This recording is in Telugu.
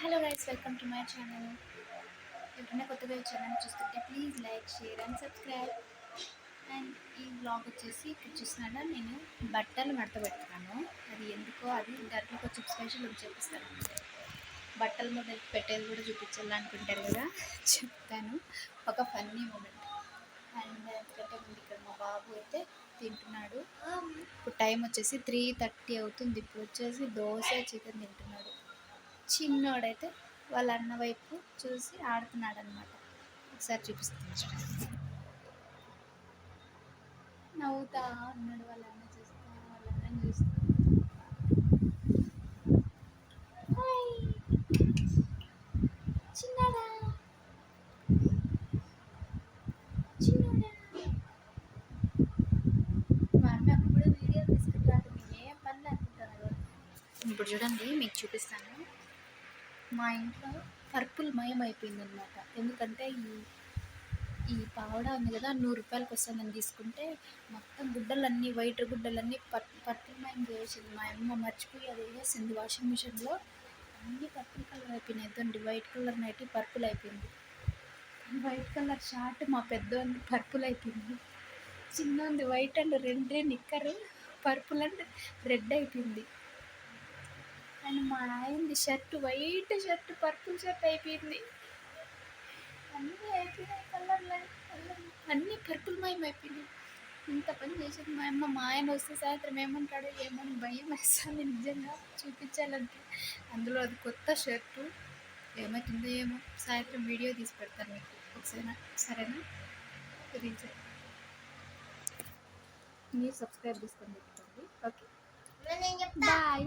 Hello guys welcome to my channel ఎవరైనా కొత్తగా ఛానల్ చూస్తుంటే please like share and subscribe and ఈ బ్లాగ్ వచ్చేసి ఇక్కడ చూసినాడా నేను బట్టలు మడత పెడుతున్నాను. అది ఎందుకో అది దాంట్లో కొంచెం స్పెషల్ ఒకటి చూపిస్తాను బట్టలు మొదలు పెట్టేది కూడా చూపించాలి అనుకుంటారు కదా? చెప్తాను. ఒక ఫన్నీ మూమెంట్ అండ్ ఎందుకంటే ముందు ఇక్కడ మా బాబు అయితే తింటున్నాడు. ఇప్పుడు టైం వచ్చేసి త్రీ థర్టీ అవుతుంది. ఇప్పుడు వచ్చేసి దోశ చికెన్ తింటున్నాడు. చిన్నోడైతే వాళ్ళ అన్న వైపు చూసి ఆడుతున్నాడు అనమాట ఒకసారి చూపిస్తాను నవ్వుతా ఉన్నాడు వాళ్ళ అన్న చూస్తా వాళ్ళ అన్నని చూస్తా. హాయ్. చిన్నడా. మా అన్న అప్పుడు వీడియో తీసుకుంటాడు. ఏం పనులు అనుకుంటారు ఇప్పుడు చూడండి మీకు చూపిస్తాను. మా ఇంట్లో పర్పుల్ మయం అయిపోయింది అనమాట ఎందుకంటే ఈ ఈ పావడ ఉంది కదా నూరు రూపాయలకి వస్తుందని తీసుకుంటే మొత్తం గుడ్డలన్నీ వైట్ గుడ్డలన్నీ పట్ పర్పుల్ మయం చేసింది మా అమ్మ మర్చిపోయి అది వేసింది వాషింగ్ మిషన్లో అన్నీ పర్పుల్ కలర్ అయిపోయినాయి. ఇదండి వైట్ కలర్ నైట్ పర్పుల్ అయిపోయింది. వైట్ కలర్ షార్ట్ మా పెద్దోంది పర్పుల్ అయిపోయింది. చిన్నది వైట్ అండ్ రెండే నిక్కరు పర్పుల్ అండ్ రెడ్ అయిపోయింది. అండ్ మా ఆయనది shirt white shirt purple shirt అయిపోయింది. అన్నీ అయిపోయినాయి కలర్లు అన్నీ పర్పుల్ మయం అయిపోయినాయి. ఇంత పని చేసేది మా అమ్మ. మా ఆయన వస్తే సాయంత్రం ఏమంటాడో ఏమో భయం వేస్తుంది నిజంగా. చూపించాలంటే. అందులో అది కొత్త షర్టు. ఏమవుతుందో ఏమో సాయంత్రం వీడియో తీసి పెడతాను మీకు. ఒకసారి సరేనా? గురించి మీరు సబ్స్క్రైబ్ చేసుకొని పెట్టుకోండి. ఓకే. బాయ్.